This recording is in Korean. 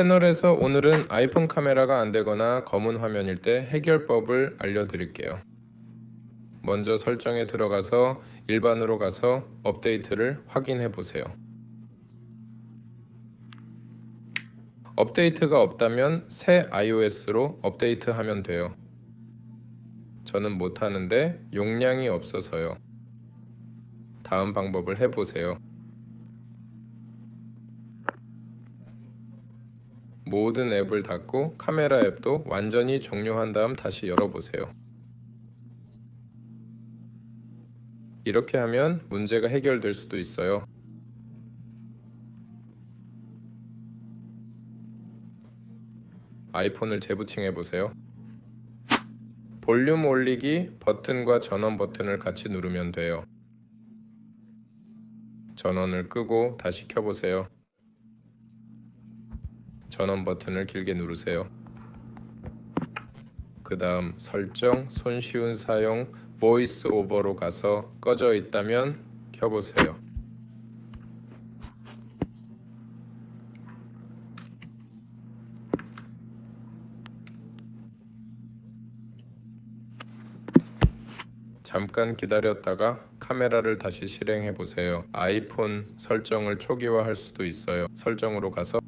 채널에서 오늘은 아이폰 카메라가 안 되거나 검은 화면일 때 해결법을 알려드릴게요. 먼저 설정에 들어가서 일반으로 가서 업데이트를 확인해 보세요. 업데이트가 없다면 새 iOS로 업데이트하면 돼요. 저는 못하는데 용량이 없어서요. 다음 방법을 해보세요. 모든 앱을 닫고 카메라 앱도 완전히 종료한 다음 다시 열어보세요. 이렇게 하면 문제가 해결될 수도 있어요. 아이폰을 재부팅해 보세요. 볼륨 올리기 버튼과 전원 버튼을 같이 누르면 돼요. 전원을 끄고 다시 켜보세요. 전원 버튼을 길게 누르세요. 그 다음 설정, 손쉬운 사용, 보이스 오버로 가서 꺼져 있다면 켜보세요. 잠깐 기다렸다가 카메라를 다시 실행해 보세요. 아이폰 설정을 초기화할 수도 있어요. 설정으로 가서